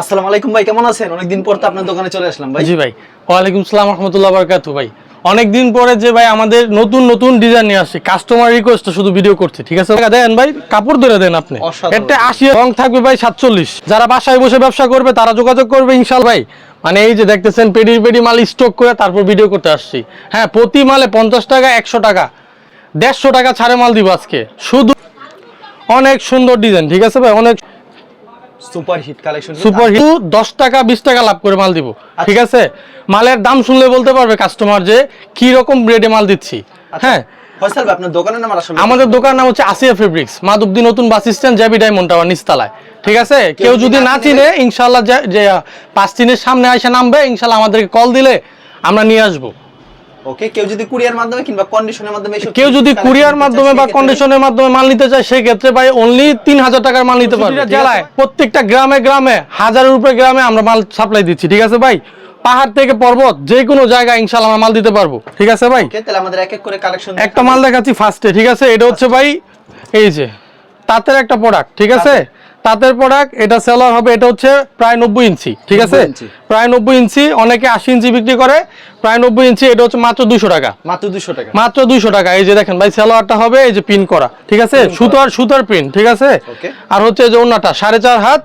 আসসালামু আলাইকুম ভাই কেমন আছেন? অনেকদিন পর তো আপনার দোকানে চলে আসলাম ভাই। জি ভাই ওয়ালাইকুম রহমতুল্লাহ বারকাতু ভাই। অনেকদিন পরে যে ভাই আমাদের নতুন নতুন ডিজাইন নিয়ে আসছে কাস্টমার রিকোয়েস্ট শুধু ভিডিও করছে ঠিক আছে? দেন ভাই কাপড় ধরে দেন আপনি। এটা আশি রং থাকবে ভাই সাতচল্লিশ। যারা বাসায় বসে ব্যবসা করবে তারা যোগাযোগ করবে ইনশাল ভাই। মানে এই যে দেখতেছেন পেডি পেডি মাল স্টক করে তারপর ভিডিও করতে আসছি। হ্যাঁ প্রতি মালে পঞ্চাশ টাকা একশো টাকা দেড়শো টাকা ছাড়ে মাল দিব আজকে। শুধু অনেক সুন্দর ডিজাইন ঠিক আছে ভাই? অনেক super hit collection super hit. দশ টাকা বিশ টাকা লাভ করে মাল দিব। ঠিক আছে? মালের দাম শুনলে বলতে পারবে কাস্টমার যে কি রকম রেটে মাল দিচ্ছি। হ্যাঁ? আপনার দোকানের নাম আসলে আমাদের নাম হচ্ছে আসিয়া ফেব্রিক্স মাধবদী নতুন বাস স্ট্যান্ড জ্যাবি ডায়মন্ড টাওয়ার নিচতলায়। ঠিক আছে? কেউ যদি না চিনে ইনশাল্লাহ যে- পাঁচ দিনের সামনে এসে নামবে ইনশাল্লাহ আমাদেরকে কল দিলে আমরা নিয়ে আসব। ওকে? কেউ যদি কুরিয়ার মাধ্যমে কিংবা কন্ডিশনের মাধ্যমে কেউ যদি কুরিয়ার মাধ্যমে বা কন্ডিশনের মাধ্যমে মাল নিতে চায় সেই ক্ষেত্রে ভাই অনলি তিন হাজার টাকার মাল নিতে পারবে জেলায় প্রত্যেকটা গ্রামে গ্রামে হাজারের উপরে গ্রামে আমরা মাল সাপ্লাই দিচ্ছি ঠিক আছে ভাই? পাহাড় থেকে পর্বত যে কোনো জায়গায় ইনশাল্লাহ আমরা মাল দিতে পারব ঠিক আছে ভাই? ওকে তাহলে আমাদের এক এক করে কালেকশন একটা মাল দেখাচ্ছি ফার্স্টে ঠিক আছে? এটা হচ্ছে ভাই এই যে তাঁতের একটা প্রোডাক্ট ঠিক আছে? তাঁতের প্রোডাক্ট এটা সেলার হবে এটা হচ্ছে প্রায় নব্বই ইঞ্চি ঠিক আছে? প্রায় নব্বই ইঞ্চি অনেকে আশি ইঞ্চি বিক্রি করে প্রায় নব্বই ইঞ্চি এটা হচ্ছে মাত্র দুশো টাকা। মাত্র 200 টাকা। মাত্র দুইশো টাকা এই যে দেখেন ভাই সালোয়ারটা হবে এই যে পিন করা ঠিক আছে? সুতার সুতার প্রিন্ট ঠিক আছে? আর হচ্ছে এই যে ওনাটা সাড়ে চার হাত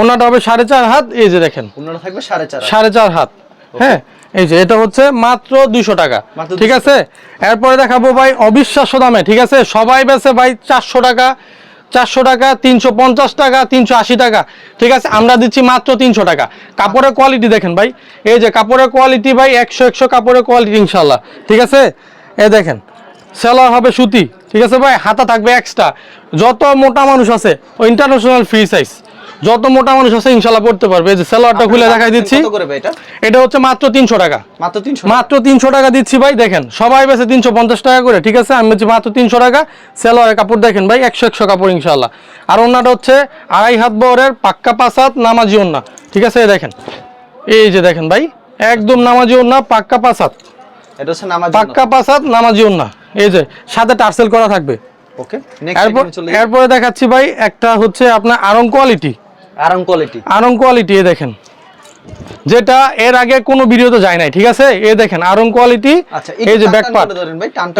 ওনাটা হবে সাড়ে চার হাত এই যে দেখেন। থাকবে 4.5 সাড়ে চার হাত হ্যাঁ? এই যে এটা হচ্ছে মাত্র দুইশো টাকা ঠিক আছে? এরপরে দেখাবো ভাই অবিশ্বাস্য দামে ঠিক আছে? সবাই বেছে ভাই চারশো টাকা চারশো টাকা, তিনশো পঞ্চাশ টাকা, তিনশো আশি টাকা। ঠিক আছে, আমরা দিচ্ছি মাত্র তিনশো টাকা। কাপড়ের কোয়ালিটি দেখেন ভাই। এই যে কাপড়ের কোয়ালিটি ভাই, একশো একশো কাপড়ের কোয়ালিটি ইনশাল্লাহ ঠিক আছে? এ দেখেন, সেলার হবে সুতি। ঠিক আছে ভাই? হাতা থাকবে এক্সট্রা যত মোটা মানুষ আছে, ও ইন্টারন্যাশনাল ফ্রি সাইজ যত মোটা মানুষ আছে ইনশাল্লাহ পড়তে পারবে। এই যে সেলারটা খুলে দেখাই দিচ্ছি। কত করে ভাই এটা? এটা হচ্ছে মাত্র তিনশো টাকা। মাত্র 300 মাত্র তিনশো টাকা দিচ্ছি ভাই দেখেন সবাই বেছে তিনশো পঞ্চাশ টাকা করে ঠিক আছে? আমি বলছি মাত্র তিনশো টাকা সেলোয়ারের কাপড় দেখেন ভাই একশো একশো কাপড় ইনশাল্লাহ। আর ওনাটা হচ্ছে আড়াই হাত বহরের পাক্কা পাসাত নামাজি ওন্না ঠিক আছে? এই দেখেন এই যে দেখেন ভাই একদম নামাজি ওন্না পাক্কা পাসাত এটা হচ্ছে নামাজ পাক্কা পাসাত নামাজি ওন্না এই যে সাথে টার্সেল করা থাকবে। ওকে নেক্সট এরপর চলে এরপরে দেখাচ্ছি ভাই একটা হচ্ছে আপনার Aarong quality Aarong quality Aarong quality এ দেখেন। যেটা এর আগে কোনো ভিডিওতে যায় নাই ঠিক আছে? এ দেখেন আরং কোয়ালিটি আচ্ছা এই যে ব্যাকপার্ট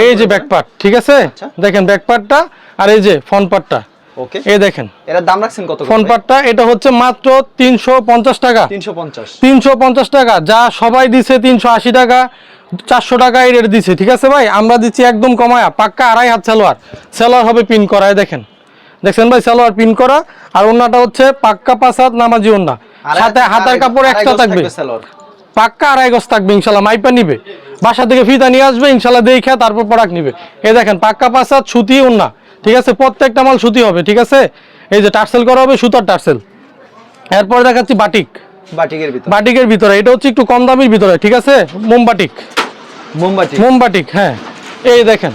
এই যে ব্যাক পার্ট ঠিক আছে? আচ্ছা। দেখেন ব্যাক পার্টটা আর এই যে ফ্রন্ট পার্টটা ওকে এই দেখেন। এর দাম রাখছেন কত করে? ফ্রন্ট এটা হচ্ছে মাত্র তিনশো পঞ্চাশ টাকা। 350 তিনশো পঞ্চাশ টাকা। যা সবাই দিছে তিনশো আশি টাকা চারশো টাকা এই রেট দিছে ঠিক আছে ভাই? আমরা দিচ্ছি একদম কমায়া পাক্কা আড়াই হাত সালোয়ার। সালোয়ার হবে পিন দেখেন। দেখছেন ভাই সালোয়ার পিন করা। আর হচ্ছে পাক্কা পাসাত নামাজি ওন্না। সাথে হাত- হাতের কাপড় গজ থাকবে। পাক্কা আড়াই গজ থাকবে ইনশাল্লাহ মাইপা নিবে। বাসা থেকে ফিতা নিয়ে আসবে ইনশাল্লাহ দেখে তারপর প্রোডাক্ট নিবে। এই দেখেন পাক্কা পাসাত সুতি ওন্না। ঠিক আছে? প্রত্যেকটা মাল সুতি হবে ঠিক আছে? এই যে টার্সেল করা হবে সুতার টার্সেল। এরপরে দেখাচ্ছি বাটিক। বাটিকের ভিতর। বাটিকের ভিতরে এটা হচ্ছে একটু কম দামির ভিতরে ঠিক আছে? মোমবাটিক। মোমবাতি। মোমবাটিক হ্যাঁ। এই দেখেন।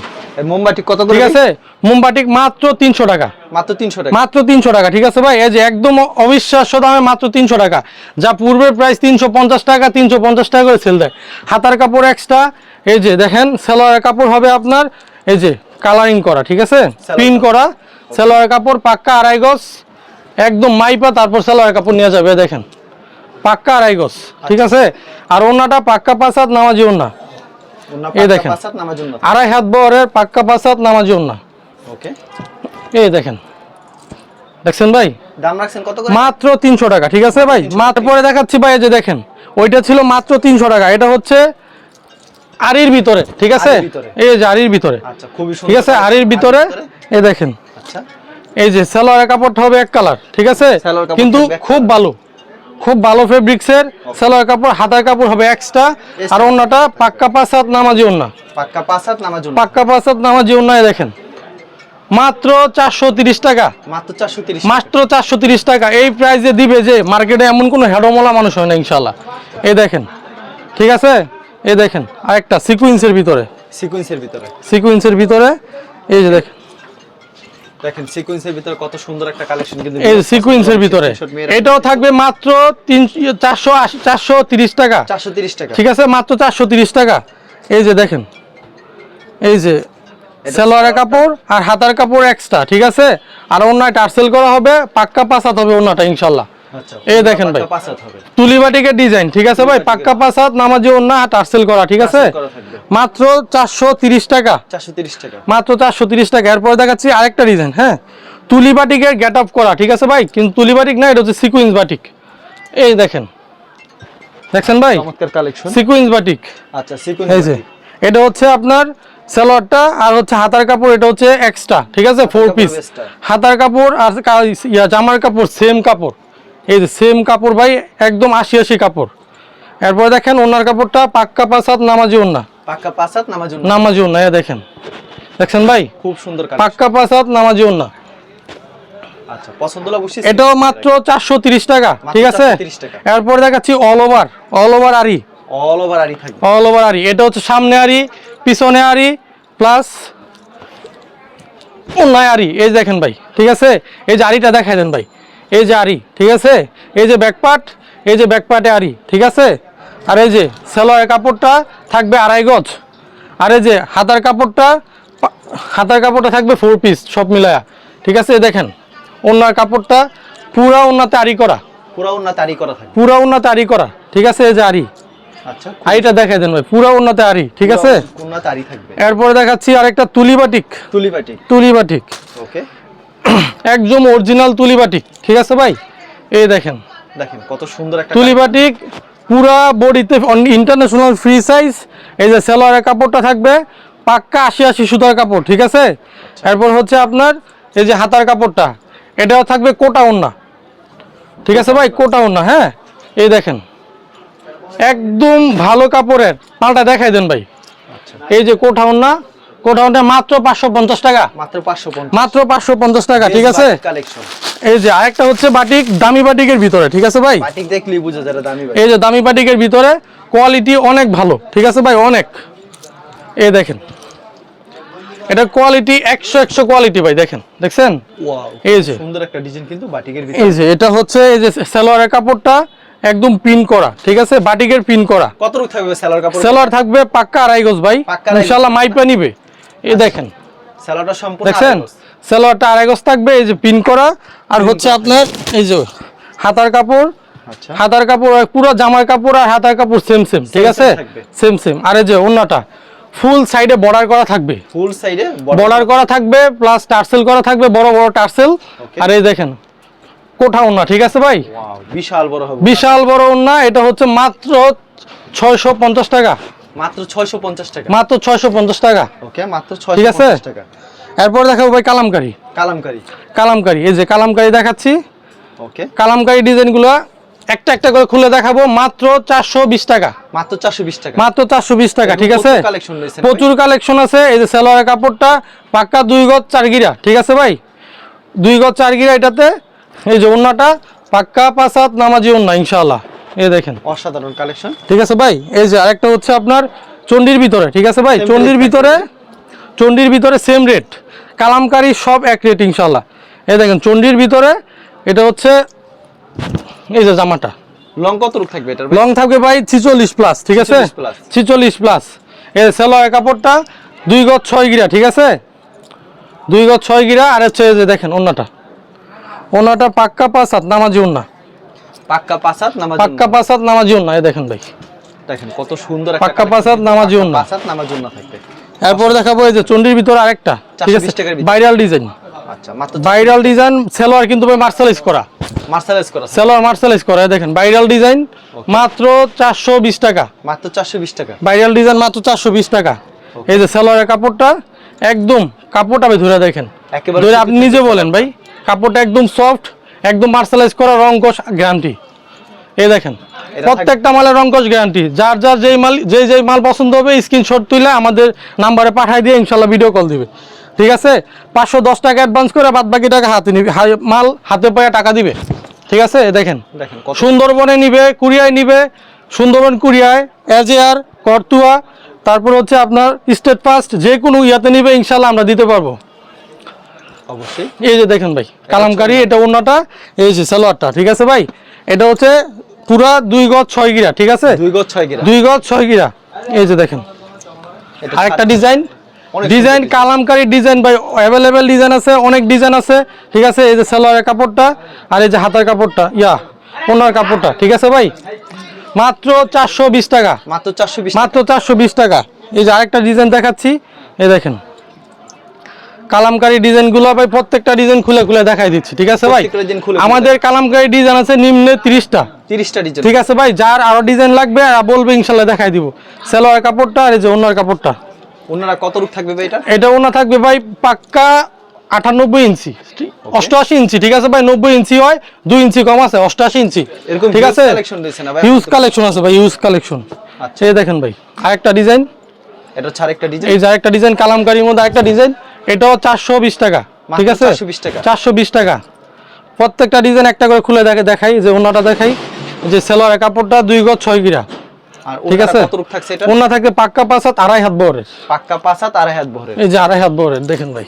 মোমবাতি কত ঠিক আছে? মোমবাটিক মাত্র তিনশো টাকা। মাত্র 300 টাকা। মাত্র তিনশো টাকা ঠিক আছে ভাই? এই যে একদম অবিশ্বাস্য দামে মাত্র তিনশো টাকা। যা পূর্বের প্রাইস তিনশো পঞ্চাশ টাকা তিনশো পঞ্চাশ টাকা করে সেল দেয়। হাতার কাপড় এক্সট্রা এই যে দেখেন সেলোয়ারের কাপড় হবে আপনার এই যে কালারিং করা ঠিক আছে? পিন করা সেলোয়ারের কাপড় পাক্কা আড়াই গজ একদম মাইপা তারপর সেলোয়ারের কাপড় নিয়ে যাবে দেখেন। পাক্কা আড়াই গজ ঠিক আছে? আর ওনাটা পাক্কা পাসাত নামাজি ওনা এই দেখেন। আড়াই হাত বহরের পাক্কা পাসাত নামাজি ওনা ওকে। এই দেখেন। দেখছেন ভাই? দাম রাখছেন কত করে? মাত্র তিনশো টাকা ঠিক আছে ভাই? মাত্র পরে দেখাচ্ছি ভাই এই যে দেখেন ওইটা ছিল মাত্র তিনশো টাকা এটা হচ্ছে আরির ভিতরে ঠিক আছে? এই যে আরির ভিতরে। আচ্ছা খুবই ঠিক আছে? আরির ভিতরে এই দেখেন। আচ্ছা। এই যে সালোয়ারের কাপড়টা হবে এক কালার ঠিক আছে? কিন্তু খুব ভালো খুব ভালো ফেব্রিক্সের সালোয়ার কাপড় হাতার কাপড় হবে এক্সট্রা আর অন্যটা পাক্কা পাঁচাত নামাজি অন্য পাক্কা পাঁচাত নামার জন্য পাক্কা পাঁচাত নামাজি দেখেন। মাত্র চারশো তিরিশ টাকা। মাত্র 430 মাত্র চারশো তিরিশ টাকা। এই প্রাইসে দিবে যে মার্কেটে এমন কোনো হেডমলা মানুষ হয় না ইনশাল্লাহ এই দেখেন ঠিক আছে? এই দেখেন আরেকটা সিকুয়েন্সের ভিতরে। সিকোয়েন্সের ভিতরে। সিকুয়েন্সের ভিতরে এই যে দেখেন। দেখেন সিকোয়েন্সের ভিতরে কত সুন্দর একটা কালেকশন কিন্তু এই সিকুয়েন্সের ভিতরে। এটাও থাকবে মাত্র টাকা। 430 টাকা। ঠিক আছে? মাত্র চারশো তিরিশ টাকা। এই যে দেখেন এই যে সালোয়ারের কাপড় আর হাতার কাপড় এক্সট্রা ঠিক আছে? আর টার্সেল করা হবে পাক্কা পাসাত হবে অন্যটা ইনশাল্লাহ। এই দেখেন ভাই। পাঁচ হাত হবে। তুলি বাটিকের ডিজাইন ঠিক আছে ভাই? পাক্কা পাঁচ হাত নামাজি ওন্না টার্সেল করা ঠিক আছে। মাত্র চারশো তিরিশ টাকা। টাকা। মাত্র চারশো তিরিশ টাকা। এরপরে দেখাচ্ছি আরেকটা ডিজাইন হ্যাঁ? তুলি বাটিকের গেট আপ করা ঠিক আছে ভাই? কিন্তু তুলি বাটিক না এটা হচ্ছে সিকুয়েন্স বাটিক এই দেখেন। দেখছেন ভাই? কালেকশন সিকুয়েন্স বাটিক আচ্ছা সিকুয়েন্স এই যে এটা হচ্ছে আপনার সালোয়ারটা আর হচ্ছে হাতার কাপড় এটা হচ্ছে এক্সট্রা ঠিক আছে? ফোর পিস হাতার কাপড় আর জামার কাপড় সেম কাপড়। এই যে সেম কাপড় ভাই একদম আশি আশি কাপড়। এরপরে দেখেন ওনার কাপড়টা পাক্কা পাসাত নামাজি ওন্না পাক্কা পাঁচ হাত নামার জন্য নামাজি ওন্না এ দেখেন। দেখছেন ভাই? খুব সুন্দর পাক্কা পাসাত নামাজি ওন্না আচ্ছা পছন্দ হলে অবশ্যই এটাও মাত্র চারশো তিরিশ টাকা ঠিক আছে? এরপর দেখাচ্ছি all over all over aari all over aari থাকবে। অল ওভার আরি এটা হচ্ছে সামনে আরি পিছনে আরি প্লাস অন্যায় আরি এই দেখেন ভাই ঠিক আছে? এই যে আরিটা দেখাই দেন ভাই। এই যে আরি ঠিক আছে? এই যে ব্যাকপার্ট এই যে ব্যাকপার্টে আরি ঠিক আছে? আর এই যে সেলোয়ার কাপড়টা থাকবে আড়াই গজ। আর এই যে হাতার কাপড়টা হাতার কাপড়টা থাকবে ফোর পিস সব মিলায়া ঠিক আছে? দেখেন অন্যার কাপড়টা পুরা অন্যতে আরি করা। পুরো না তারি করা থাকবে। পুরা অন্যতে আরি করা ঠিক আছে? এই যে আরি আচ্ছা আরিটা দেখাই দেন ভাই পুরা অন্যতে আরি ঠিক আছে? থাকবে। এরপরে দেখাচ্ছি আরেকটা তুলি বাটিক। তুলি বাটি বাটিক। ওকে একদম অরিজিনাল তুলি বাটিক ঠিক আছে ভাই? এই দেখেন। দেখেন কত সুন্দর একটা তুলি বাটিক পুরা বডিতে ইন্টারন্যাশনাল ফ্রি সাইজ এই যে সেলোয়ারের কাপড়টা থাকবে পাক্কা আশি আশি সুতার কাপড় ঠিক আছে? এরপর হচ্ছে আপনার এই যে হাতার কাপড়টা এটাও থাকবে কোটা ওন্না। ঠিক আছে ভাই? কোটা ওন্না হ্যাঁ? এই দেখেন। একদম ভালো কাপড়ের। মালটা দেখাই দেন ভাই। আচ্ছা। এই যে কোটা ওন্না কোটা ওন্না মাত্র পাঁচশো পঞ্চাশ টাকা। মাত্র পাঁচশো পঞ্চাশ। মাত্র টাকা ঠিক আছে? কালেকশন এই যে আরেকটা হচ্ছে বাটিক দামি বাটিকের ভিতরে ঠিক আছে ভাই? বাটিক দেখলেই বুঝা দামি এই যে দামি বাটিকের ভিতরে কোয়ালিটি অনেক ভালো ঠিক আছে ভাই? অনেক। এই দেখেন। এটা কোয়ালিটি একশো একশো কোয়ালিটি ভাই দেখেন দেখছেন? ওয়াও এই যে। সুন্দর একটা ডিজাইন কিন্তু বাটিকের ভিতরে। এই যে এটা হচ্ছে এই যে সালোয়ারের কাপড়টা একদম পিন করা ঠিক আছে? বাটিকের পিন করা। কত থাকবে কাপড় সালোয়ার থাকবে পাক্কা আড়াই গজ ভাই। ইনশাল্লাহ মাইপা নিবে। এই দেখেন। সেলারটা সম্পূর্ণ দেখছেন? আড়াই সালোয়ারটা আড়াই গজ থাকবে এই যে পিন করা। আর হচ্ছে আপনার এই যে হাতার কাপড়। আচ্ছা। হাতার কাপড় পুরো জামার কাপড় আর হাতার কাপড় সেম সেম ঠিক আছে? সেম সেম আর এই যে অন্যটা ফুল সাইডে বর্ডার করা থাকবে। ফুল সাইডে বর্ডার করা। থাকবে প্লাস টার্সেল করা থাকবে বড় বড় টার্সেল আর এই দেখেন কোঠা ওন্না ঠিক আছে ভাই? বিশাল বড় বিশাল বড় ওন্না এটা হচ্ছে মাত্র ছয়শো পঞ্চাশ টাকা। মাত্র 650 টাকা। মাত্র ছয়শো পঞ্চাশ টাকা? ওকে মাত্র 650 টাকা। এরপর দেখাবো ভাই কালামকারি। কালামকারী। কালামকারি এই যে কালামকারি দেখাচ্ছি। ওকে। কালামকারি ডিজাইনগুলো একটা একটা করে খুলে দেখাবো মাত্র চারশো বিশ টাকা। মাত্র 420 টাকা। মাত্র চারশো বিশ টাকা ঠিক আছে? কালেকশন রয়েছে প্রচুর কালেকশন আছে এই যে সালোয়ারের কাপড়টা পাক্কা দুই গজ চার গিরা ঠিক আছে ভাই? দুই গজ চার গিরা এটাতে এই যে ওন্নাটা পাক্কা পাঁচাত নামাজি ওন্না ইনশাআল্লাহ। এই দেখেন। অসাধারণ কালেকশন ঠিক আছে ভাই? এই যে আরেকটা হচ্ছে আপনার চন্ডির ভিতরে ঠিক আছে ভাই? চন্ডির ভিতরে চন্ডির ভিতরে সেম রেট কালামকারি সব এক রেট ইনশাআল্লাহ। এই দেখেন চন্ডির ভিতরে এটা হচ্ছে এই যে জামাটা। লং কত রূপ থাকবে এটার লং থাকবে ভাই ছিচল্লিশ প্লাস ঠিক আছে? 46 ছিচল্লিশ প্লাস এই সেলোয়ার কাপড়টা দুই গজ ছয় গিরা ঠিক আছে? দুই গজ ছয় গিরা আর হচ্ছে এই যে দেখেন ওন্নাটা। ওন্নাটা পাক্কা পাঁচাত নামাজি ওন্না। পাক্কা পাঁচাত নামাজ পাক্কা নামাজি দেখেন ভাই। দেখেন কত সুন্দর পাক্কা নামাজি নামাজ জন্য থাকবে। এরপর দেখাবো এই যে চন্ডির ভিতরে আরেকটা ঠিক আছে? 420। Viral design. আচ্ছা মাত্র ভাইরাল ডিজাইন সেলোয়ার কিন্তু ভাই মার্শালাইজ করা। মার্শালাইজ করা। সেলোয়ার মার্শালাইজ করা দেখেন ভাইরাল ডিজাইন মাত্র চারশো বিশ টাকা। মাত্র 420 টাকা। ভাইরাল ডিজাইন মাত্র চারশো বিশ টাকা। এই যে সালোয়ারের কাপড়টা একদম কাপড়টা ভাই ধরে দেখেন। একেবারে ধরে আপনি নিজে বলেন ভাই কাপড়টা একদম সফট একদম মার্শালাইজ করা রঙ্কশ গ্যারান্টি এই দেখেন প্রত্যেকটা মালের রঙ্কশ গ্যারান্টি যার যার যেই মাল যেই যেই মাল পছন্দ হবে স্ক্রিনশট তুলে আমাদের নাম্বারে পাঠাই দিয়ে ইনশাল্লাহ ভিডিও কল দিবে। ঠিক আছে? পাঁচশো দশ টাকা অ্যাডভান্স করে বাদ বাকি টাকা হাতে নিবে মাল হাতে পায়ে টাকা দিবে। ঠিক আছে? এই দেখেন দেখেন সুন্দরবনে নিবে কুরিয়ায় নিবে সুন্দরবন কুরিয়ায় এজেআর করতুয়া তারপর হচ্ছে আপনার স্টেট ফার্স্ট যে কোনো ইয়াতে নিবে ইনশাল্লাহ আমরা দিতে পারব। অবশ্যই। এই যে দেখেন ভাই কালামকারি এটা অন্যটা এই যে সালোয়ারটা ঠিক আছে ভাই? এটা হচ্ছে পুরা দুই গজ ছয় গিরা ঠিক আছে? দুই গজ ছয় গিরা। দুই গজ ছয় গিরা। এই যে দেখেন আরেকটা ডিজাইন। ডিজাইন কালামকারি ডিজাইন ভাই অ্যাভেলেবেল ডিজাইন আছে অনেক ডিজাইন আছে ঠিক আছে? এই যে সালোয়ারের কাপড়টা আর এই যে হাতার কাপড়টা ইয়া ওনার কাপড়টা ঠিক আছে ভাই? মাত্র চারশো বিশ টাকা। মাত্র চারশো বিশ মাত্র চারশো বিশ টাকা। এই যে আরেকটা ডিজাইন দেখাচ্ছি এই দেখেন। কালামকারী ডিজাইন ডিজাইনগুলো ভাই প্রত্যেকটা ডিজাইন খুলে খুলে দেখাই দিচ্ছি ঠিক আছে ভাই? আমাদের কালামকারী ডিজাইন আছে নিম্নে তিরিশটা। তিরিশটা ডিজাইন ঠিক আছে ভাই যার আরও ডিজাইন লাগবে আর বলবে ইনশাল্লাহ দেখাই দিব। সেলোয়ার কাপড়টা আর এই যে অন্যার কাপড়টা। ওনারা কত রূপ থাকবে ভাই এটা? এটা ওনা থাকবে ভাই পাক্কা আটানব্বই ইঞ্চি। অষ্টআশি ইঞ্চি ঠিক আছে ভাই? নব্বই ইঞ্চি হয় দুই ইঞ্চি কম আছে অষ্টআশি ইঞ্চি। এরকম ঠিক আছে? ইউজ কালেকশন আছে ভাই ইউজ কালেকশন আচ্ছা। এই দেখেন ভাই আরেকটা ডিজাইন এটা ডিজাইন এই যে আরেকটা ডিজাইন কালামকারীর মধ্যে আরেকটা ডিজাইন এটাও চারশো বিশ টাকা ঠিক আছে? চারশো বিশ টাকা। প্রত্যেকটা ডিজাইন একটা করে খুলে দেখে দেখাই যে ওনাটা দেখাই যে সেলোয়ারের কাপড়টা দুই গজ ছয় গিরা। ঠিক আছে? কত রূপ থাকছে এটা? ওনা থাকে পাক্কা পাঁচ আড়াই হাত বহরের। পাক্কা পাঁচ আড়াই হাত ভরে এই যে আড়াই হাত বহরের দেখেন ভাই।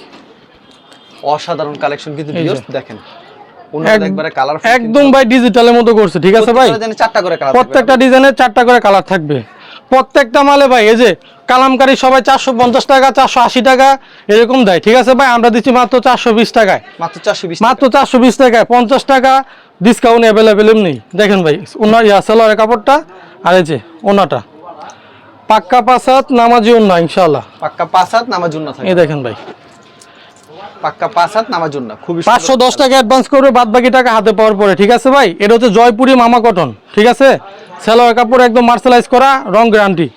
অসাধারণ কালেকশন কিন্তু দেখেন। একদম ভাই ডিজিটালের মতো করছে ঠিক আছে ভাই? প্রত্যেকটা ডিজাইনের চারটা করে কালার থাকবে। প্রত্যেকটা মালে ভাই এই যে কালামকারি সবাই চারশো পঞ্চাশ টাকা চারশো আশি টাকা এরকম দেয় ঠিক আছে ভাই? আমরা দিচ্ছি মাত্র চারশো বিশ টাকায়। মাত্র চারশো বিশ মাত্র চারশো বিশ টাকায় পঞ্চাশ টাকা ডিসকাউন্ট অ্যাভেলেবেল এমনি। দেখেন ভাই ওনার ইয়া সেলোয়ারের কাপড়টা আর এই যে ওনাটা। পাক্কা পাসাত নামাজি ওনা ইনশাল্লাহ পাক্কা পাঁচ নামাজি উন্না থাকে। এই দেখেন ভাই। পাক্কা পাঁচ হাত নামার জন্য। খুবই পাঁচশো দশ টাকা অ্যাডভান্স করবে বাদ বাকি টাকা হাতে পাওয়ার পরে ঠিক আছে ভাই? এটা হচ্ছে জয়পুরি মামা কটন ঠিক আছে? সেলোয়ার কাপড় একদম মার্শালাইজ করা রং গ্যারান্টি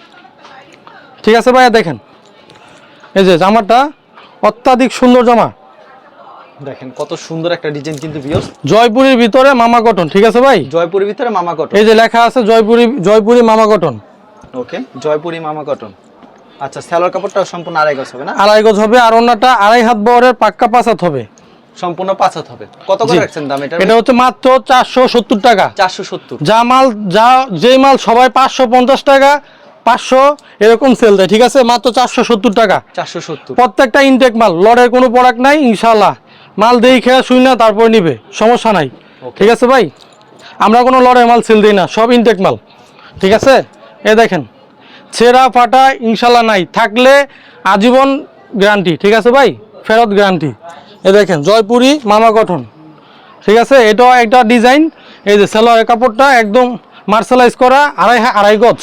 ঠিক আছে ভাই দেখেন। এই যে জামাটা অত্যাধিক সুন্দর জামা। দেখেন কত সুন্দর একটা ডিজাইন কিন্তু জয়পুরির ভিতরে মামা কটন ঠিক আছে ভাই? জয়পুরের ভিতরে মামা কটন এই যে লেখা আছে জয়পুরি জয়পুরি মামা কটন ওকে জয়পুরি মামা কটন আচ্ছা স্যালোয়ার কাপড়টা সম্পূর্ণ আড়াই গজ হবে না? আড়াই গজ হবে আর আড়াই হাত বহরের পাক্কা পাঁচাত হবে। সম্পূর্ণ পাঁচ হবে। কত করে রাখছেন দাম এটা এটা হচ্ছে মাত্র চারশো সত্তর টাকা। চারশো সত্তর। যা মাল যা যেই মাল সবাই পাঁচশো পঞ্চাশ টাকা পাঁচশো এরকম সেল দেয় ঠিক আছে? মাত্র চারশো সত্তর টাকা। চারশো সত্তর। প্রত্যেকটা ইনটেক মাল লড়ের কোনো প্রোডাক্ট নাই ইনশাল্লাহ মাল দেই খেয়া শুই না তারপর নিবে সমস্যা নাই। ঠিক আছে ভাই? আমরা কোনো লড়ের মাল সেল দিই না সব ইনটেক মাল। ঠিক আছে? এ দেখেন ছেঁড়া ফাটা ইনশাল্লাহ নাই। থাকলে আজীবন গ্যারান্টি ঠিক আছে ভাই? ফেরত গ্যারান্টি এ দেখেন জয়পুরি মামা গঠন ঠিক আছে? এটাও একটা ডিজাইন এই যে সেলোয়ারের কাপড়টা একদম মার্শালাইজ করা আড়াই হা- আড়াই গজ।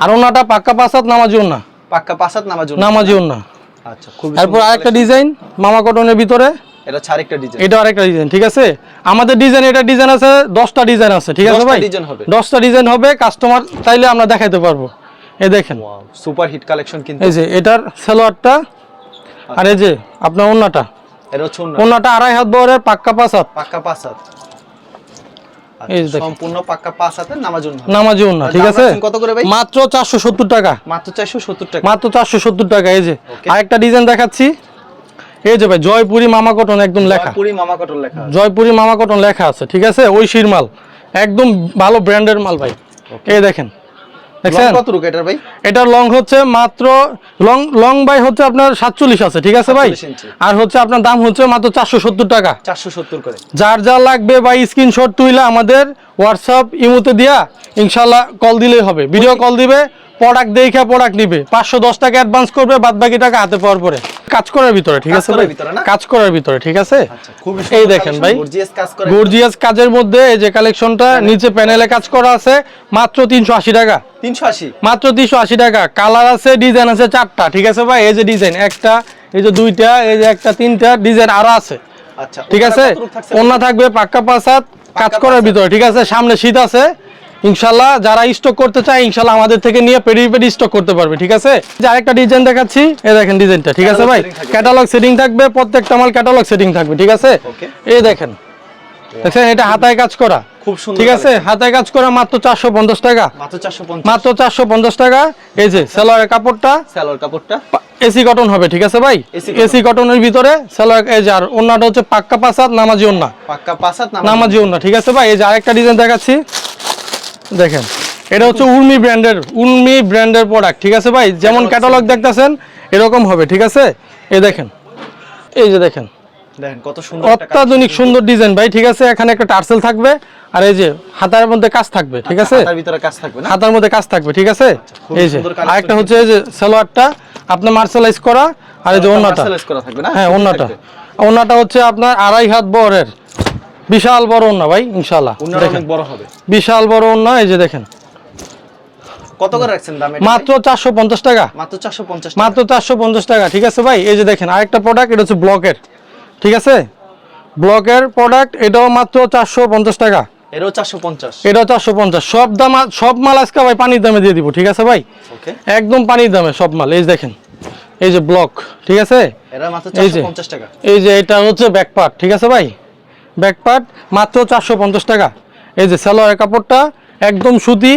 আর ওনাটা পাক্কা পাসাত নামাজি ওনা পাক্কা নামার জন্য নামাজি ওনা আচ্ছা খুব তারপর আরেকটা ডিজাইন মামা কটনের ভিতরে। এটা হচ্ছে আরেকটা ডিজাইন এটা আরেকটা ডিজাইন ঠিক আছে? আমাদের ডিজাইন এটা ডিজাইন আছে দশটা ডিজাইন আছে ঠিক আছে 10টা ভাই? design হবে। দশটা ডিজাইন হবে কাস্টমার চাইলে আমরা দেখাইতে পারব। এই দেখেন। সুপার হিট কালেকশন কিন্তু। এই যে এটার সালোয়ারটা আর এই যে আপনার ওন্নাটা। এটা হচ্ছে অন্য ওন্নাটা আড়াই হাত পাক্কা পাঁচ হাত। পাক্কা পাঁচ হাত। আচ্ছা, এই যে দেখেন। সম্পূর্ণ পাক্কা পাঁচ হাতের নামার জন্য হবে। ঠিক আছে? কত করে ভাই? মাত্র টাকা। মাত্র মাত্র টাকা এই যে। আরেকটা ডিজাইন দেখাচ্ছি। এই যে ভাই জয়পুরি মামা কটন একদম লেখা। মামা কটন লেখা। জয়পুরি মামা কটন লেখা আছে ঠিক আছে? ওই একদম ভালো ব্র্যান্ডের মাল ভাই। এই দেখেন দেখছেন? কত রুক এটার ভাই? এটার লং হচ্ছে মাত্র লং লং বাই হচ্ছে আপনার সাতচল্লিশ আছে ঠিক আছে ভাই? আর হচ্ছে আপনার দাম হচ্ছে মাত্র চারশো সত্তর টাকা। করে। যার যা লাগবে স্ক্রিনশট তুইলে আমাদের হোয়াটসঅ্যাপ ইমোতে দিয়া ইনশাল্লাহ কল দিলেই হবে। ভিডিও কল দিবে প্রোডাক্ট দেখে প্রোডাক্ট নিবে। পাঁচশো দশ টাকা অ্যাডভান্স করবে বাদ বাকি টাকা হাতে পাওয়ার পরে। কাজ করার ভিতরে ঠিক আছে? কাজ করার ভিতরে ঠিক আছে? আচ্ছা এই দেখেন ভাই। গর্জিয়াস কাজের মধ্যে এই যে কালেকশনটা নিচে প্যানেলে কাজ করা আছে মাত্র তিনশো আশি টাকা। মাত্র তিনশো আশি টাকা। কালার আছে ডিজাইন আছে চারটা ঠিক আছে ভাই? এই যে ডিজাইন একটা এই যে দুইটা এই যে একটা তিনটা ডিজাইন আরও আছে। আচ্ছা ঠিক আছে? অন্য থাকবে পাক্কা পাসাত কাজ করার ভিতরে ঠিক আছে? সামনে শীত আছে ইনশাল্লাহ যারা স্টক করতে চায় ইনশাল্লাহ আমাদের থেকে নিয়ে পেডি পেডি স্টক করতে পারবে ঠিক আছে? যে আরেকটা ডিজাইন দেখাচ্ছি এই দেখেন ডিজাইনটা ঠিক আছে ভাই? ক্যাটালগ সেটিং থাকবে প্রত্যেকটা মাল ক্যাটালগ সেটিং থাকবে ঠিক আছে. এই দেখেন। দেখছেন এটা হাতায় কাজ করা খুব সুন্দর ঠিক আছে? হাতায় কাজ করা মাত্র চারশো পঞ্চাশ টাকা। মাত্র চারশো পঞ্চাশ। মাত্র চারশো পঞ্চাশ টাকা। এই যে সেলোয়ারের কাপড়টা। স্যালোয়ার কাপড়টা। এসি কটন হবে ঠিক আছে ভাই? এসি কটনের ভিতরে সেলোয়ার এই যে আর ওন্নাটা হচ্ছে পাক্কা পাসাত নামাজি ওন্না। পাক্কা নামার নামাজি ওন্না। ঠিক আছে ভাই? এই যে আরেকটা ডিজাইন দেখাচ্ছি। দেখেন এটা হচ্ছে উর্মি ব্র্যান্ডের উর্মি ব্র্যান্ডের প্রোডাক্ট ঠিক আছে ভাই? যেমন ক্যাটালগ দেখতেছেন এরকম হবে ঠিক আছে? এই দেখেন এই যে দেখেন। একটা। অত্যাধুনিক সুন্দর ডিজাইন ভাই ঠিক আছে? এখানে একটা টার্সেল থাকবে আর এই যে হাতার মধ্যে কাজ থাকবে ঠিক আছে? হাতার মধ্যে কাজ থাকবে ঠিক আছে? এই যে collection আরেকটা হচ্ছে এই যে সালোয়ারটা আপনার মার্শালাইজ করা আর এই যে ওন্নাটা। থাকবে না? হ্যাঁ ওন্নাটা। ওন্নাটা হচ্ছে আপনার আড়াই হাত বহরের বিশাল বড় ওন্না ভাই ইনশাল্লাহ দেখেন। বড় হবে। বিশাল বড় ওন্না এই যে দেখেন। কত করে রাখছেন দাম মাত্র চারশো পঞ্চাশ টাকা। মাত্র টাকা। ঠিক আছে ভাই? এই যে দেখেন আরেকটা প্রোডাক্ট এটা হচ্ছে ব্লকের ঠিক আছে? ব্লকের প্রোডাক্ট এটাও মাত্র চারশো পঞ্চাশ টাকা। এটাও সব দাম সব মাল আজকে ভাই পানির দামে দিয়ে দিব ঠিক আছে ভাই? ওকে। একদম পানির দামে সব মাল এই যে দেখেন। এই যে ব্লক ঠিক আছে? এরা মাত্র টাকা। এই যে এটা হচ্ছে ব্যাকপার্ট ঠিক আছে ভাই? ব্যাকপার্ট মাত্র চারশো পঞ্চাশ টাকা। এই যে সালোয়ারের কাপড়টা একদম সুতি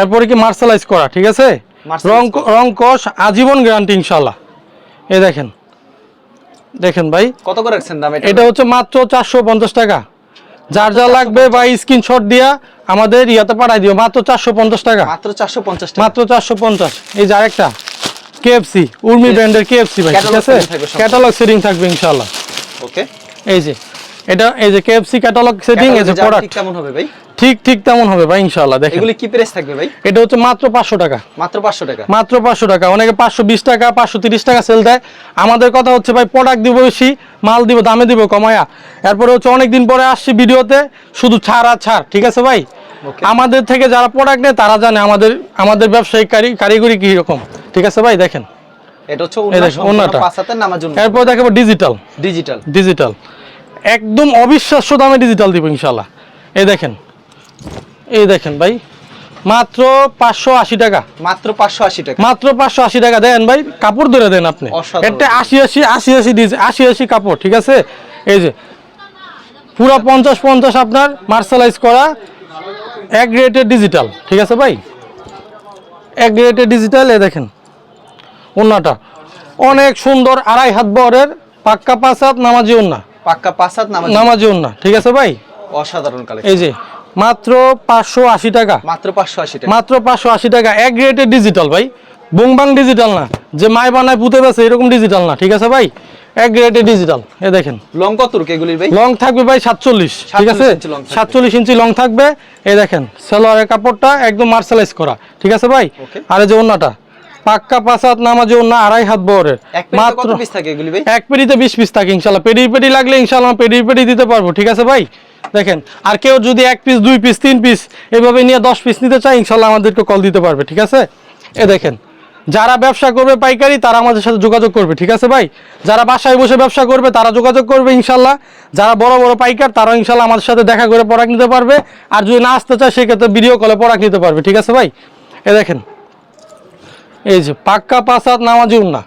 এরপরে কি মার্শালাইজ করা ঠিক আছে? রং রং কষ আজীবন গ্যারান্টি ইনশাল্লাহ এই দেখেন। দেখেন ভাই। কত করে রাখছেন দাম এটা? এটা হচ্ছে মাত্র চারশো পঞ্চাশ টাকা। যার যা লাগবে বা স্ক্রিনশট দিয়া আমাদের ইয়াতে পাঠাই দিও। মাত্র চারশো পঞ্চাশ টাকা। মাত্র চারশো পঞ্চাশ মাত্র চারশো পঞ্চাশ। এই যে আরেকটা কেএফসি উর্মি ব্র্যান্ডের কেএফসি ভাই ঠিক আছে। ক্যাটালগ সেটিং থাকবে ইনশাল্লাহ ওকে এই যে এটা এই যে কেএফসি ক্যাটালগ সেটিং এই যে ঠিক প্রোডাক্ট কেমন হবে ভাই। ঠিক ঠিক তেমন হবে ভাই ইনশাল্লাহ দেখেন। এগুলি কি প্রাইস থাকবে ভাই? এটা হচ্ছে মাত্র পাঁচশো টাকা। মাত্র পাঁচশো টাকা। মাত্র পাঁচশো টাকা। অনেকে পাঁচশো বিশ টাকা পাঁচশো তিরিশ টাকা সেল দেয়। আমাদের কথা হচ্ছে ভাই প্রোডাক্ট দিব বেশি মাল দিব দামে দিব কমায়া। এরপরে হচ্ছে অনেক দিন পরে আসছি ভিডিওতে শুধু ছাড় আর ছাড় ঠিক আছে ভাই? আমাদের থেকে যারা প্রোডাক্ট নেয় তারা জানে আমাদের আমাদের ব্যবসায়িক কারি- কারিগরি কি রকম ঠিক আছে ভাই দেখেন। এটা হচ্ছে নামার এরপর দেখাবো ডিজিটাল ডিজিটাল ডিজিটাল একদম অবিশ্বাস্য দামে ডিজিটাল দিব ইনশাল্লাহ এই দেখেন এই দেখেন ভাই মাত্র পাঁচশো আশি টাকা। মাত্র পাঁচশো আশি টাকা। মাত্র পাঁচশো আশি টাকা দেন ভাই কাপড় ধরে দেন আপনি। একটা আশি আশি আশি আশি ডিজ- আশি আশি কাপড় ঠিক আছে? এই যে পুরো পঞ্চাশ পঞ্চাশ আপনার মার্শালাইজ করা এক গ্রেডের ডিজিটাল ঠিক আছে ভাই? এক গ্রেডের ডিজিটাল এ দেখেন ওন্নাটা। অনেক সুন্দর আড়াই হাত বরের পাক্কা পাঁচ হাত নামাজি ওন্না। পাক্কা পাঁচ হাত নামাজ ওন্না ঠিক আছে ভাই? অসাধারণ কালেকশন এই যে মাত্র পাঁচশো আশি টাকা। মাত্র পাঁচশো আশি টাকা। মাত্র পাঁচশো আশি টাকা এক গ্রেডের ডিজিটাল ভাই। বুংবাং ডিজিটাল না। যে মায় বানায় পুঁতে বেছে এরকম ডিজিটাল না ঠিক আছে ভাই? এক গ্রেডের ডিজিটাল এ দেখেন। লং কত এগুলির ভাই? লং থাকবে ভাই সাতচল্লিশ ঠিক আছে? 47 ইঞ্চি সাতচল্লিশ ইঞ্চি লং থাকবে। এই দেখেন সালোয়ারের কাপড়টা একদম মার্শালাইজ করা ঠিক আছে ভাই? আর এই যে ওন্নাটা পাক্কা পাঁচ হাত নামাজে ওন্না আড়াই হাত পেটিতে মাত্র এক পেটিতে বিশ পিস থাকে ইনশাল্লাহ। পেডি পেডি লাগলে ইনশাল্লাহ পেডি পেডি দিতে পারব ঠিক আছে ভাই? দেখেন আর কেউ যদি এক পিস দুই পিস তিন পিস এভাবে নিয়ে দশ পিস নিতে চায় ইনশাল্লাহ আমাদেরকে কল দিতে পারবে ঠিক আছে? এ দেখেন যারা ব্যবসা করবে পাইকারি তারা আমাদের সাথে যোগাযোগ করবে ঠিক আছে ভাই? যারা বাসায় বসে ব্যবসা করবে তারা যোগাযোগ করবে ইনশাল্লাহ। যারা বড় বড় পাইকার তারা ইনশাল্লাহ আমাদের সাথে দেখা করে প্রোডাক্ট নিতে পারবে। আর যদি না আসতে চায় সেক্ষেত্রে ভিডিও কলে প্রোডাক্ট নিতে পারবে ঠিক আছে ভাই? এ দেখেন এই যে পাক্কা হাত নামাজি উন্না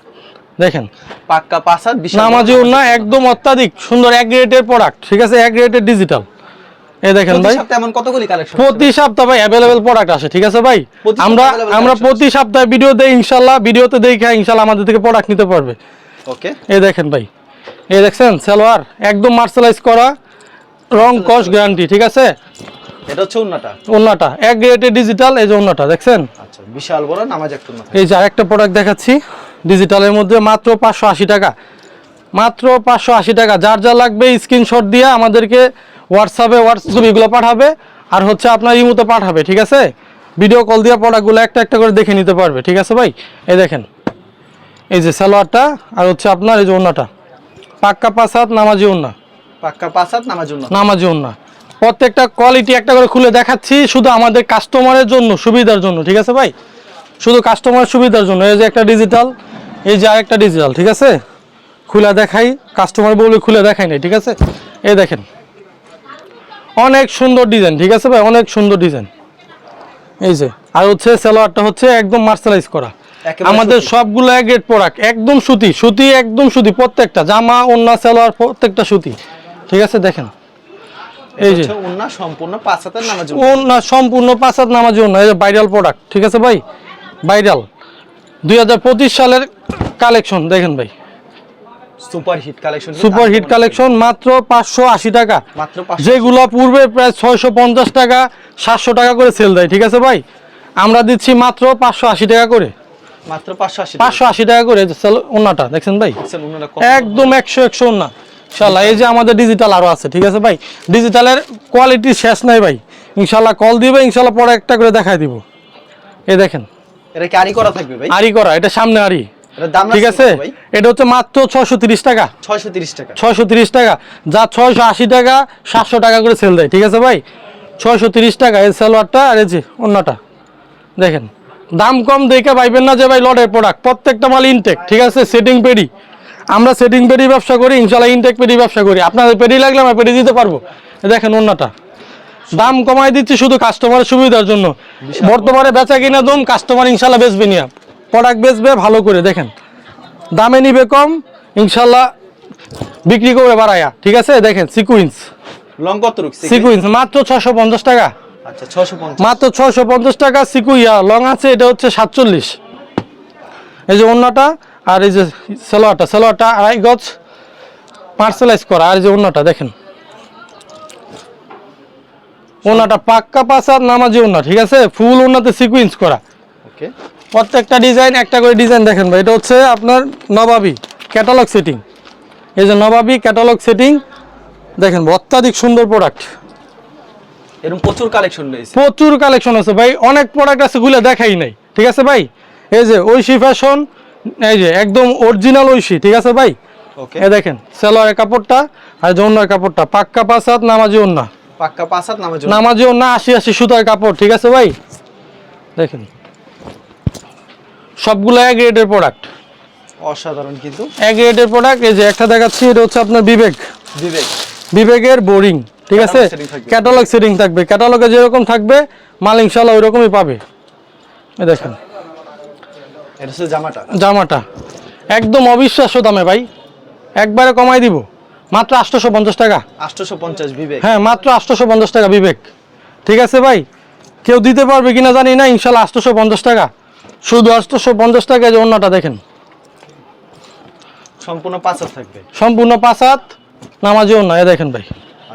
দেখেন। পাক্কা বিশাল নামাজি উন্না একদম অত্যাধিক সুন্দর এক গ্রেডের প্রোডাক্ট ঠিক আছে? এক গ্রেডের ডিজিটাল এই দেখেন প্রতি ভাই। এমন কতগুলি কালেকশন প্রতি সপ্তাহে ভাই অ্যাভেলেবেল প্রোডাক্ট আসে ঠিক আছে ভাই? আমরা আমরা প্রতি সপ্তাহে ভিডিও দেই ইনশাল্লাহ ভিডিওতে দেখে আমাদের থেকে প্রোডাক্ট নিতে পারবে। ওকে এই দেখেন ভাই। এই দেখছেন? সালোয়ার একদম মার্শালাইজ করা রং কস গ্যারান্টি ঠিক আছে? এটা হচ্ছে উন্নাটা ওন্নাটা। এক গ্রেডের ডিজিটাল এই যে ওন্নাটা দেখছেন? আচ্ছা বিশাল বড় নামাজ একটা এই যে আরেকটা প্রোডাক্ট দেখাচ্ছি ডিজিটালের মধ্যে মাত্র পাঁচশো আশি টাকা। মাত্র পাঁচশো আশি টাকা। যার যা লাগবে স্ক্রিনশট দিয়ে আমাদেরকে হোয়াটসঅ্যাপে হোয়াটসঅ্যাপ এগুলো পাঠাবে। আর হচ্ছে আপনার ইমোতে পাঠাবে ঠিক আছে? ভিডিও কল দিয়ে প্রোডাক্টগুলো একটা একটা করে দেখে নিতে পারবে ঠিক আছে ভাই? এই দেখেন। এই যে সালোয়ারটা আর হচ্ছে আপনার এই যে ওন্নাটা। পাক্কা হাত নামাজি ওন্না। পাক্কা পাঁচ হাত নামাজ উন্না নামাজি ওন্না। প্রত্যেকটা কোয়ালিটি একটা করে খুলে দেখাচ্ছি শুধু আমাদের কাস্টমারের জন্য সুবিধার জন্য ঠিক আছে ভাই? শুধু কাস্টমারের সুবিধার জন্য এই যে একটা ডিজিটাল এই যে আরেকটা ডিজিটাল ঠিক আছে? খুলে দেখাই কাস্টমার বলে খুলে দেখাই নাই ঠিক আছে? এই দেখেন অনেক সুন্দর ডিজাইন ঠিক আছে ভাই? অনেক সুন্দর ডিজাইন এই যে আর হচ্ছে সালোয়ারটা হচ্ছে একদম মার্শালাইজ করা। আমাদের সবগুলো এক গ্রেড প্রোডাক্ট একদম সুতি সুতি একদম সুতি প্রত্যেকটা জামা ওন্না সালোয়ার প্রত্যেকটা সুতি ঠিক আছে? দেখেন এই যে। হচ্ছে সম্পূর্ণ পাঁচ হাতের নামাজ উন্না। ও না সম্পূর্ণ পাঁচ হাত নামাজি না এই যে ভাইরাল প্রোডাক্ট ঠিক আছে ভাই? ভাইরাল দুই হাজার পঁচিশ সালের কালেকশন দেখেন ভাই। Super hit collection super hit collection মাত্র টাকা। মাত্র যেগুলো পূর্বে প্রায় ছয়শো পঞ্চাশ টাকা সাতশো টাকা করে সেল দেয় ঠিক আছে ভাই? আমরা দিচ্ছি মাত্র পাঁচশো আশি টাকা করে। মাত্র পাঁচশো আশি টাকা। করে যে দেখছেন ভাই? একদম একশো একশো না ইনশাল্লাহ এই যে আমাদের ডিজিটাল আরও আছে ঠিক আছে ভাই? ডিজিটালের কোয়ালিটি শেষ নাই ভাই। ইনশাল্লাহ কল দিবে ইনশাল্লাহ পরে একটা করে দেখাই দিব। এই দেখেন। এটা কি আরি করা থাকবে ভাই? আরি করা এটা সামনে আরি ঠিক আছে? এটা হচ্ছে মাত্র ছশো তিরিশ টাকা। ছয়শো তিরিশ টাকা। ছয়শো তিরিশ টাকা। যা ছয়শো আশি টাকা সাতশো টাকা করে সেল দেয় ঠিক আছে ভাই? ছয়শো তিরিশ টাকা এই সালোয়ারটা আর এই যে অন্যটা। দেখেন দাম কম দেখে পাইবেন না যে ভাই লটের প্রোডাক্ট প্রত্যেকটা মাল ইনটেক ঠিক আছে? সেটিং পেডি আমরা সেটিং পেডি ব্যবসা করি ইনশাল্লাহ ইনটেক পেডি ব্যবসা করি। আপনাদের পেডি লাগলে আমরা পেডি দিতে পারব। দেখেন অন্যটা দাম কমাই দিচ্ছি শুধু কাস্টমারের সুবিধার জন্য। বর্তমানে বেচা কিনা দম কাস্টমার ইনশাল্লাহ বেচবে নিয়া। প্রোডাক্ট বেচবে ভালো করে দেখেন। দামে নিবে কম ইনশাল্লাহ বিক্রি করে বাড়ায়া। ঠিক আছে? দেখেন সিকুইন্স লং কত সিকুইন্স মাত্র ছশো পঞ্চাশ টাকা। আচ্ছা ছশো মাত্র ছশো পঞ্চাশ টাকা সিকুইয়া লং আছে এটা হচ্ছে সাতচল্লিশ। এই যে অন্যটা আর এই যে সালোয়ারটা সালোয়ারটা আড়াই গজ পার্সেলাইজ করা। আর এই যে অন্যটা দেখেন। ওনাটা পাক্কা পাসার নামাজি ওনা ঠিক আছে? ফুল ওনাতে সিকুইন্স করা। ওকে। প্রত্যেকটা ডিজাইন একটা করে ডিজাইন দেখেন ভাই। এটা হচ্ছে আপনার নবাবি ক্যাটালগ সেটিং এই যে নবাবি ক্যাটালগ সেটিং দেখেন অত্যাধিক সুন্দর প্রোডাক্ট এরকম প্রচুর কালেকশন রয়েছে। প্রচুর কালেকশন আছে ভাই। অনেক প্রোডাক্ট আছে গুলো দেখাই নাই। ঠিক আছে ভাই? এই যে ঐশী ফ্যাশন এই যে একদম অরিজিনাল ঐশী ঠিক আছে ভাই? ওকে এই দেখেন সেলোয়ারের কাপড়টা আর অন্যার কাপড়টা পাক্কা পাসাত নামাজি অন্যা পাক্কা পাঁচ হাত নামাজ নামাজি অন্যা আশি আশি সুতার কাপড় ঠিক আছে ভাই? দেখেন সবগুলো এক রেটের প্রোডাক্ট অসাধারণ কিন্তু। এক রেটের প্রোডাক্ট এই যে একটা দেখাচ্ছি এটা হচ্ছে আপনার বিবেক। বিবেক। বিবেকের বোরিং ঠিক আছে। ক্যাটালগ সেটিং থাকবে। ক্যাটালগে যেরকম থাকবে মাল ইনশাল্লাহ ওই রকমই পাবে দেখেন এটা হচ্ছে জামাটা? জামাটা। একদম অবিশ্বাস্য দামে ভাই। একবারে কমাই দিব। মাত্র আটশোশো পঞ্চাশ টাকা। আটশোশো পঞ্চাশ বিবেক। হ্যাঁ মাত্র আটশোশো পঞ্চাশ টাকা বিবেক। ঠিক আছে ভাই? কেউ দিতে পারবে কিনা জানি না ইনশাল্লাহ আটশোশো পঞ্চাশ টাকা। শুধু আটশোশো পঞ্চাশ টাকা যে অন্যটা দেখেন। সম্পূর্ণ পাঁচ হাত থাকবে। সম্পূর্ণ পাঁচ হাত নামাজি অন্য দেখেন ভাই।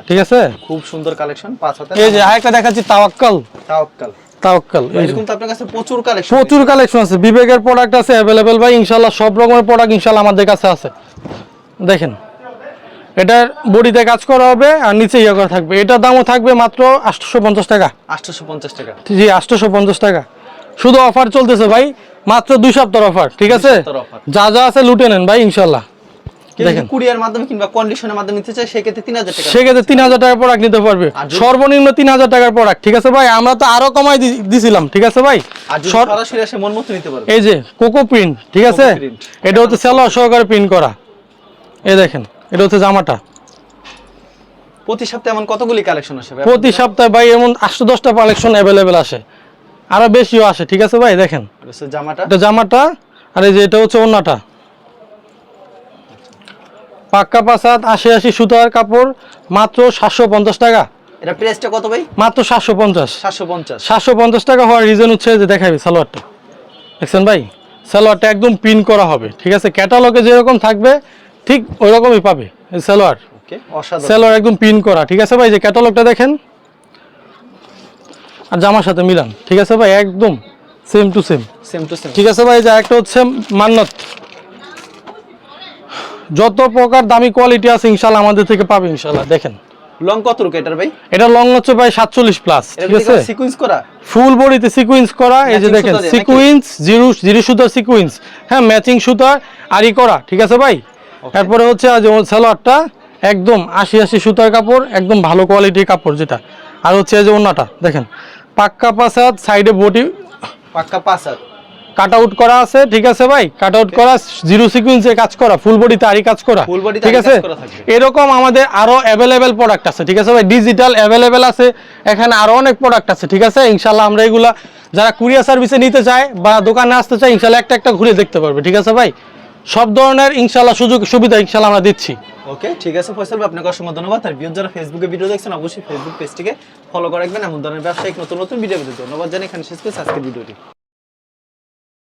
ঠিক আছে? খুব সুন্দর কালেকশন পাঁচ হাতে এই যে আরেকটা দেখাচ্ছি তাওয়াক্কাল। তাওয়াক্কাল। তাওয়াক্কাল এরকম তো আপনার কাছে প্রচুর কালেকশন প্রচুর কালেকশন আছে। বিবেকের প্রোডাক্ট আছে অ্যাভেলেবেল ভাই ইনশাল্লাহ সব রকমের প্রোডাক্ট ইনশাল্লাহ আমাদের কাছে আছে। দেখেন এটার বডিতে কাজ করা হবে আর নিচে ইয়ে করা থাকবে। এটার দামও থাকবে মাত্র আটশোশো পঞ্চাশ টাকা। আটশোশো পঞ্চাশ টাকা। জি আটশোশো পঞ্চাশ টাকা। শুধু অফার চলতেছে ভাই মাত্র দুই সপ্তাহ অফার ঠিক আছে? যা যা আছে লুটে নেন ভাই ইনশাল্লাহ দেখেন। কুরিয়ার মাধ্যমে কিংবা কন্ডিশনের মাধ্যমে নিতে চায় সেক্ষেত্রে তিন হাজার টাকা সেক্ষেত্রে তিন হাজার টাকার প্রোডাক্ট নিতে পারবে। সর্বনিম্ন তিন হাজার টাকার প্রোডাক্ট ঠিক আছে ভাই? আমরা তো আরও কমাই দিছিলাম ঠিক আছে ভাই? সরাসরি আসে মন মতো নিতে পারবে। এই যে কোকো প্রিন্ট ঠিক আছে? এটা হচ্ছে সেলোয়ার সহকারে প্রিন্ট করা। এই দেখেন এটা হচ্ছে জামাটা। প্রতি সপ্তাহে এমন কতগুলি কালেকশন আসে প্রতি সপ্তাহে ভাই এমন আটশো দশটা কালেকশন অ্যাভেলেবেল আসে। আরও বেশিও আসে ঠিক আছে ভাই? দেখেন। জামাটা। এটা জামাটা আর এই যে এটা হচ্ছে ওন্নাটা পাক্কা পাসাদ আশি আশি সুতার কাপড় মাত্র সাতশো পঞ্চাশ টাকা। এটা প্রাইসটা কত ভাই? মাত্র সাতশো পঞ্চাশ। সাতশো পঞ্চাশ। সাতশো পঞ্চাশ টাকা হওয়ার রিজন হচ্ছে যে দেখাবি সালোয়ারটা। দেখছেন ভাই? সালোয়ারটা একদম পিন করা হবে ঠিক আছে? ক্যাটালগে যেরকম থাকবে ঠিক ওই রকমই পাবে সালোয়ার। সালোয়ার একদম পিন করা ঠিক আছে ভাই? যে ক্যাটালগটা দেখেন। আর জামার সাথে মিলান ঠিক আছে ভাই? একদম same to same same to same ঠিক আছে ভাই? যে একটা হচ্ছে মান্নত। যত প্রকার দামি কোয়ালিটি আছে ইনশাল্লাহ আমাদের থেকে পাবে ইনশাল্লাহ দেখেন। লং কত রুকে এটার ভাই? এটা লং হচ্ছে ভাই সাতচল্লিশ প্লাস ঠিক আছে? সিকুয়েন্স করা? ফুল বডিতে সিকুয়েন্স করা এই যে দেখেন সুতা দিয়ে নাকি? জিরো জিরো সুতার সিকুয়েন্স হ্যাঁ ম্যাচিং সুতার আরি করা ঠিক আছে ভাই? তারপরে হচ্ছে আজ সালোয়ারটা একদম আশি আশি সুতার কাপড় একদম ভালো কোয়ালিটির কাপড় যেটা। আর হচ্ছে এই যে ওন্নাটা দেখেন। পাক্কা পাসাদ সাইডে বডি পাক্কা হাত। কাট আউট করা আছে ঠিক আছে ভাই? কাট আউট করা জিরো সিকুয়েন্সে কাজ করা ফুল আরি কাজ করা ঠিক আছে। এরকম আমাদের আরও অ্যাভেলেবেল প্রোডাক্ট আছে ঠিক আছে ভাই? ডিজিটাল অ্যাভেলেবেল আছে এখানে আরও অনেক প্রোডাক্ট আছে ঠিক আছে? ইনশাল্লাহ আমরা এগুলা যারা কুরিয়ার সার্ভিসে নিতে চায় বা দোকানে আসতে চায় ইনশাল্লাহ একটা একটা ঘুরে দেখতে পারবে ঠিক আছে ভাই? সব ধরনের ইনশাল্লাহ সুযোগ সুবিধা ইনশাল্লাহ আমরা দিচ্ছি। ওকে ঠিক আছে ফয়সাল ভাই আপনাকে অসংখ্য ধন্যবাদ। আর যারা ফেসবুকে ভিডিও দেখছেন অবশ্যই ফেসবুক পেজটিকে ফলো করে রাখবেন। এমন ধরনের ব্যবসায়িক নতুন নতুন ভিডিও পেতে ধন্যবাদ জানাই এখানে শেষ করছি আজকের ভিডিওটি।